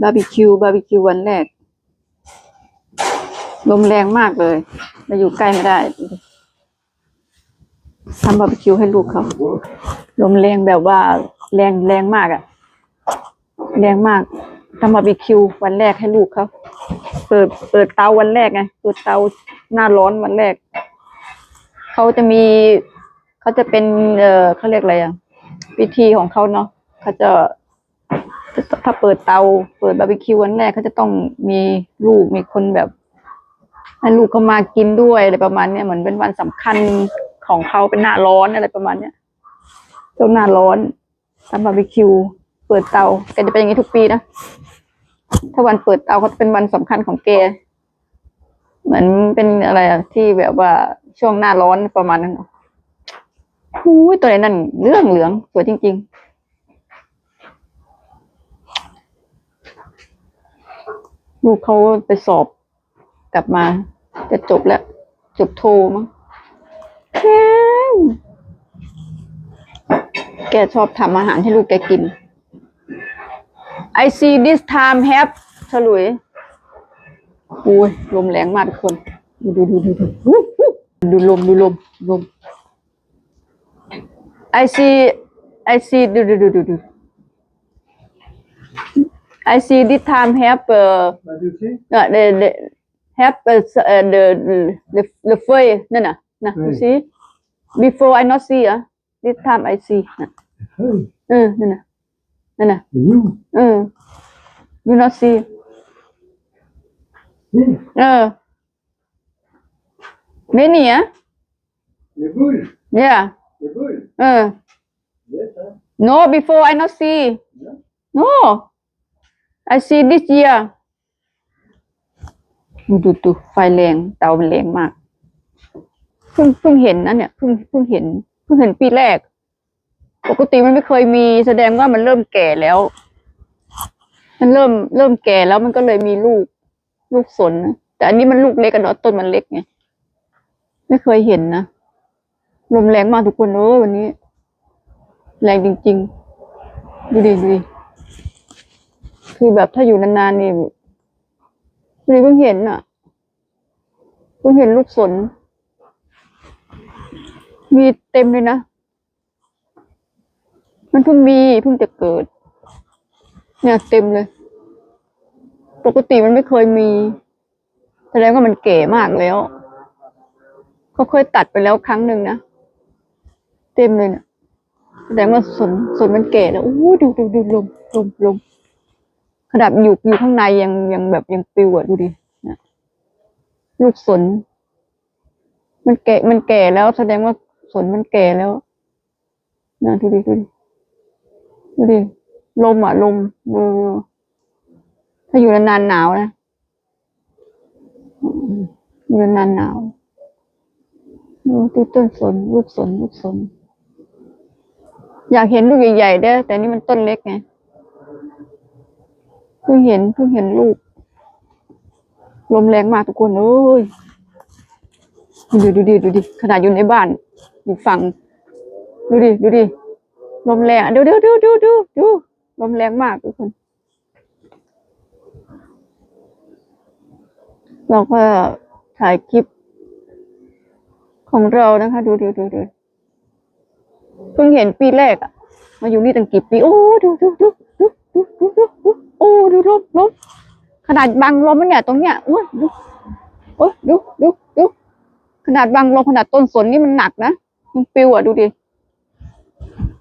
บาร์บีคิวบาร์บีคิววันแรก ลมแรงมากเลยเราอยู่ใกล้ไม่ได้ทำบาร์บีคิวให้ลูกเขา ลมแรงแบบว่า แรงแรงมากอะแรงมากทำบาร์บีคิววันแรกให้ลูกเขาเปิดเปิดเตาวันแรกไงเปิดเตาหน้าร้อนวันแรกเขาจะมีเขาจะเป็น เอ่อเขาเรียกอะไรอะพิธีของเขาเนาะเขาจะ ถ้าเปิดเตา เปิดบาร์บีคิววันแรกเขาจะต้องมีลูกมีคนแบบให้ลูกเขามากินด้วยอะไรประมาณเนี้ยเหมือนเป็นวันสำคัญของเขาเป็นหน้าร้อนอะไรประมาณเนี้ยช่วงหน้าร้อนทำบาร์บีคิว เปิดเตาแกจะเป็นอย่างนี้ทุกปีนะถ้าวันเปิดเตาก็เป็นวันสำคัญของแกเหมือนเป็นอะไรที่แบบว่าช่วงหน้าร้อนประมาณนั้นอุ้ยตัวไหนนั่นเหลืองเหลืองสวยจริง ๆ ลูกเขาไปสอบกลับมา จะจบแล้ว จบโทมั้งแม่งแกชอบทำอาหารให้ลูกแกกิน I see this time have ฉลุยโอ้ยลมแรงมากทุกคน ดูดูดูดูดูวู้วู้ดูลมดูลมลม I see I see ดูดูดูดูดู I see this time have uh, uh, the, the have uh, uh, the the the fur. No, no, no. You see, before I not see. Uh, this time I see. No. hey, Uh, no, no, no, no. you, Uh, you not see. me, Uh, many. Uh, the bull, yeah. the bull. Uh, mm. Yes, huh? no, before I not see. Yeah. No. I see this year ดูดูไฟแรงเตามันแรงมาก เพิ่งเพิ่งเห็นนะเนี่ยเพิ่งเพิ่งเห็น เพิ่งเห็นปีแรก ปกติมันไม่เคยมีแสดงว่ามันเริ่มแก่แล้ว มันเริ่มเริ่มแก่แล้วมันก็เลยมีลูก ลูกสนนะแต่อันนี้มันลูกเล็กกันเนาะต้นมันเล็กไงไม่เคยเห็นนะลมแรงมากทุกคนเอ้ยวันนี้ แรงจริง ๆ ดูดิดูดิ คือแบบถ้าอยู่นานๆนี่ดูดิเพิ่งเห็นอะ เพิ่งเห็นลูกสน มีเต็มเลยนะ มันเพิ่งมีเพิ่งจะเกิด เนี่ยเต็มเลย ปกติมันไม่เคยมี แสดงว่ามันเก๋มากแล้วเขาเคยตัดไปแล้วครั้งหนึ่งนะ เต็มเลยนี่ยแสดงว่าสนสนมันเก๋แล้วโอ้ดูดูดูลมลมลม ขนาดอยู่อยู่ข้างในยังยังแบบยังปิวอะดูดิลูกสน มันแก่ มันแก่แล้วแสดงว่าสนมันแก่แล้วนะดูดิดูดิดูดิลมอะลมเออถ้าอยู่นานๆหนาวนะอยู่นานๆหนาวดูที่ต้นสน ลูกสน ลูกสน อยากเห็นลูกใหญ่ๆเด้อแต่นี่มันต้นเล็กไง พิ่งเห็นเพิ่งเห็นลูก ลมแรงมากทุกคนเอ้ยดูดูดิดูดิขนาดอยู่ในบ้าน อยู่ฝั่งดูดิดูดิลมแรงเดี๋ยวเดี๋ยวดูดูดูดูลมแรงมากทุกคน เราก็ถ่ายคลิป ของเรานะคะ ดูดูดูดูเพิ่งเห็นปีแรกอะมาอยู่นี่ตั้งกี่ปี โอ้ดูดูดู โอ้ดูลมลมขนาดบังลมมันเนี่ยตรงเนี้ยโอ้ยดูโอ้ยดูดูดูขนาดบังลมขนาดต้นสนนี่มันหนักนะมันปิวอะดูดิ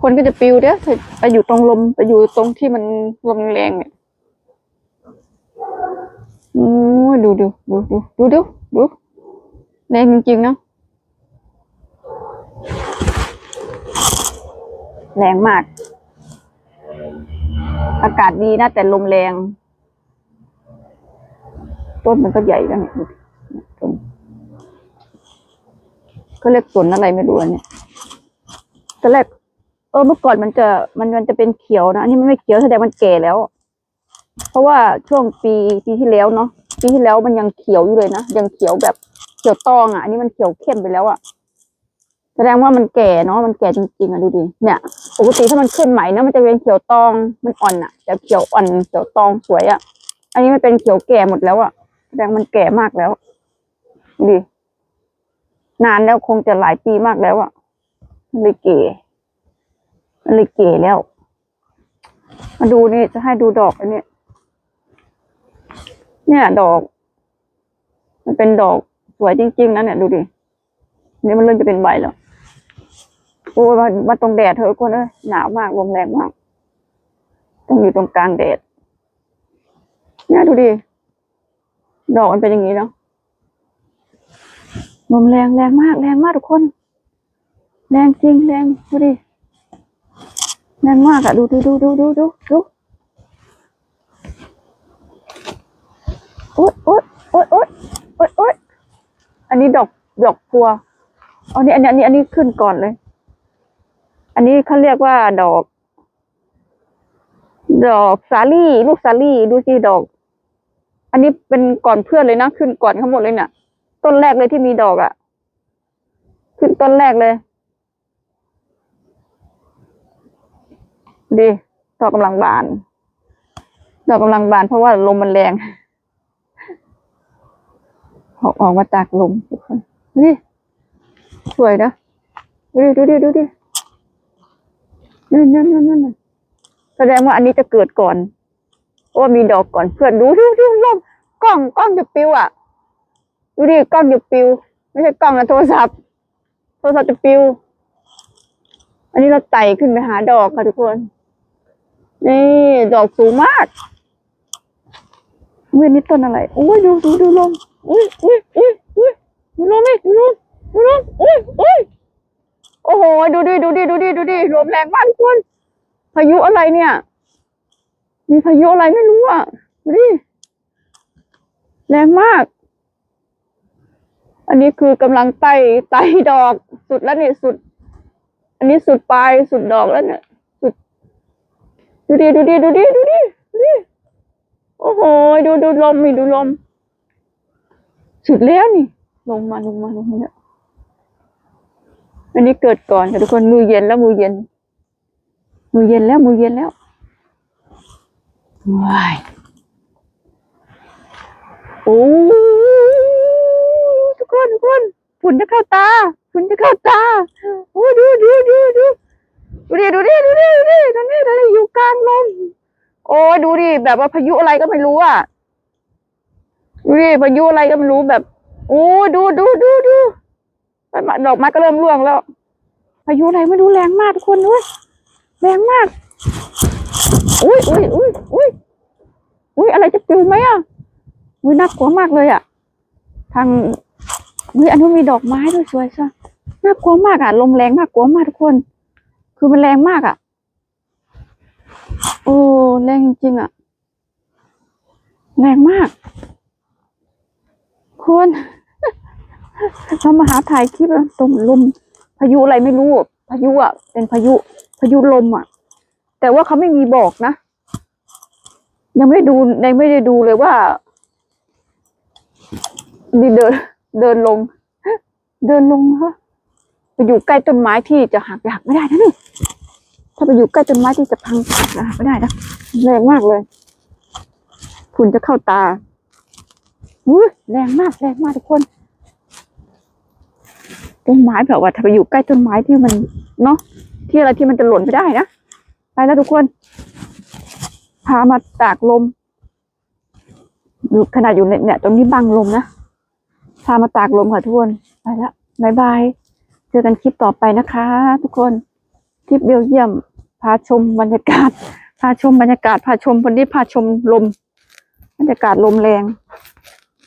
คนก็จะปิวเด้อไปอยู่ตรงลมไปอยู่ตรงที่มันลมแรงเนี่ยโอ้ดูดูดูดูดูดูดูแรงจริงๆนะแรงมาก อากาศดีนะแต่ลมแรง ต้นมันก็ใหญ่แล้วเนี่ยต้นก็เรียกสนอะไรไม่รู้อันเนี่ยตอนแรกเออเมื่อก่อนมันจะมันมันจะเป็นเขียวนะอันนี้มันไม่เขียวแสดงมันแก่แล้ว เพราะว่าช่วงปีปีที่แล้วเนาะปีที่แล้วมันยังเขียวอยู่เลยนะยังเขียวแบบเขียวตองอะ อันนี้มันเขียวเข้มไปแล้วอะ แสดงว่ามันแก่เนาะมันแก่จริงๆอะดูดิเนี่ยปกติถ้ามันขึ้นใหม่นะมันจะเป็นเขียวตองมันอ่อนอะแต่เขียวอ่อนเขียวตองสวยอะ อันนี้มันเป็นเขียวแก่หมดแล้วอะแสดงมันแก่มากแล้วดูดินานแล้วคงจะหลายปีมากแล้วอะมันเลยเก๋มันเลยเก๋แล้ว มาดูนี่จะให้ดูดอกอันนี้เนี่ยดอก มันเป็นดอกสวยจริง ๆนะเนี่ยดูดินี่มันเริ่มจะเป็นใบแล้ว โอ้ยมามาตรงแดดเถอะคนเอ้ยหนาวมากลมแรงมากต้องอยู่ตรงกลางแดดเนี่ยดูดิดอกมันเป็นอย่างนี้เนาะลมแรงแรงมากแรงมากทุกคน แรงจริงแรงดูดิแรงมากอะดูดูดูดูดูดูดูโอ๊ยโอ๊ยโอ๊ยโอ๊ยโอ๊ยโอ๊ยอันนี้ดอกดอกพัวอันนี้อันนี้อันนี้อันนี้ขึ้นก่อนเลย อันนี้เขาเรียกว่าดอก ดอกสาลี่ ลูกสาลี่ดูสิดอก อันนี้เป็นก่อนเพื่อนเลยนะขึ้นก่อนทั้งหมดเลยเนี่ยต้นแรกเลยที่มีดอกอะ่ะ ขึ้นต้นแรกเลยดีดอกกำลังบาน ดอกกำลังบาน เพราะว่าลมมันแรงออกออกมาจากลมทุกคนนี่สวยนะ ดูดิดูดิดูดิ นั่นนั่นนั่นนั่นแสดงว่าอันนี้จะเกิดก่อนว่ามีดอกก่อนเพื่อนดูดูดูลมกล้องกล้องจะปิวอะดูดิกล้องจะปิว ไม่ใช่กล้องนะโทรศัพท์ โทรศัพท์จะปิว อันนี้เราไต่ขึ้นไปหาดอกค่ะทุกคน นี่ ดอกสูงมากเว้ยนี่ต้นอะไรโอ้ยดูดูดูลมอุ้ยอุ้ยอุ้ยอุ้ยดูลมไหมดูลมดูลมอุ้ยอุ้ย โอ้โห ดูดิ ดูดิ ดูดิ ดูดิลมแรงมากทุกคน พายุอะไรเนี่ย มีพายุอะไรไม่รู้อะ ดูดิ แรงมาก อันนี้คือกำลังไต่ไต่ดอก สุดแล้วเนี่ยสุด อันนี้สุดปลายสุดดอกแล้วเนี่ย สุด ดูดิ ดูดิ ดูดิ ดูดิ ดูดิ โอ้โห ดูดูลมมีดูลม สุดแล้วนี่ ลงมาลงมาลงมาเนี่ย อันนี้เกิดก่อนค่ะทุกคนมือเย็นแล้วมือเย็น มือเย็นแล้วมือเย็นแล้วว้ายโอ้ทุกคนทุกคนฝุ่นจะเข้าตาฝุ่นจะเข้าตาโอ้ดูดูดูดูดูดิดูดิดูดิดูดิตอนนี้ตอนนี้อยู่กลางลมโอ้ดูดิแบบว่าพายุอะไรก็ไม่รู้อะดูดิพายุอะไรก็ไม่รู้แบบโอ้ดูดูดูดู ดอกไม้ก็เริ่มร่วงแล้วพายุอะไรไม่รู้แรงมากทุกคนด้วยแรงมาก อุ้ยอุ้ยอุ้ยอุ้ยอุ้ยอะไรจะปลิวไหมอะอุ้ยน่ากลัวมากเลยอะ ทางอุ้ยอันนี้นมีดอกไม้ด้วยสวยซะน่ากลัวมากอะ ลมแรงน่ากลัวมากทุกคน คือมันแรงมากอะ โอ้แรงจริงอะ แรงมาก คุณ เรามาหาถ่ายคลิปตรงลมพายุอะไรไม่รู้พายุอะเป็นพายุ พายุลมอะ แต่ว่าเขาไม่มีบอกนะ ยังไม่ดูยังไม่ได้ดูเลยว่าดีเดิน เดินลง เดินลงฮะไปอยู่ใกล้ต้นไม้ที่จะหักหักไม่ได้นะนี่ถ้าไปอยู่ใกล้ต้นไม้ที่จะพังหักหักไม่ได้นะแรงมากเลยฝุ่นจะเข้าตาอุ้ยแรงมากแรงมากทุกคน ต้นไม้แบบว่าถ้าไปอยู่ใกล้ต้นไม้ที่มันเนาะที่อะไรที่มันจะหล่นไม่ได้นะไปแล้วทุกคน พามาตากลมอยู่ขนาดอยู่เนี่ยเนี่ยตรงนี้บังลมนะพามาตากลมค่ะทุกคนไปแล้วบายบายเจอกันคลิปต่อไปนะคะ ทุกคนคลิปเบลเยียม พาชมบรรยากาศ พาชมบรรยากาศ พาชมวันนี้พาชมลม บรรยากาศลมแรง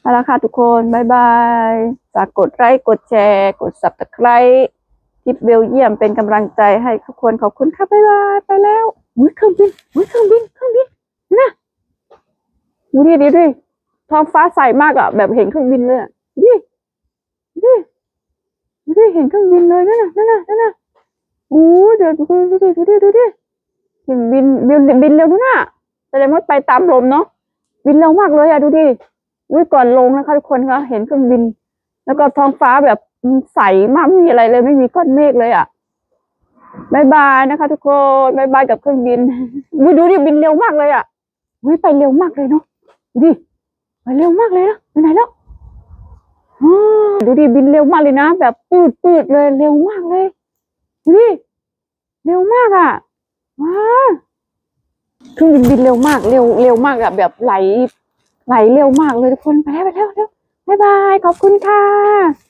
ไปแล้วค่ะทุกคนบายบายฝากกดไลค์กดแชร์ กด subscribe คลิปเบลเยียมเป็นกำลังใจให้ทุกคนขอบคุณค่ะบายบายไปแล้วอุ้ยเครื่องบินอุ้ยเครื่องบินเครื่องบินนะดูดิดิดิท้องฟ้าใสมากอะแบบเห็นเครื่องบินเลยดิดิดูดิเห็นเครื่องบินเลยนั่นน่ะนั่นน่ะนั่นน่ะโอ้เดี๋ยวดูดิดูดิดูดิดูดิเห็นบินบินบินเร็วด้วยน่ะแสดงว่าไปตามลมเนาะบินเร็วมากเลยอะดูดิ อุ้ยก่อนลงนะคะทุกคนคะเห็นเครื่องบิน แล้วก็ท้องฟ้าแบบใสมากไม่มีอะไรเลยไม่มีก้อนเมฆเลยอะบายบายนะคะ ทุกคนบายบายกับเครื่องบินอุ๊ยดูดิบินเร็วมากเลยอะอุ้ยไปเร็วมากเลยเนาะดิไปเร็วมากเลยนะไปไหนแล้วดูดิบินเร็วมากเลยนะแบบปืดปืดเลยเร็วมากเลยดูดิเร็วมากอะว้าเครื่องบินบินเร็วมากเร็วเร็วมากอะแบบไหล ไหลเร็วมากเลยทุกคน ไปแล้วไปแล้วไปแล้วบายบาย ขอบคุณค่ะ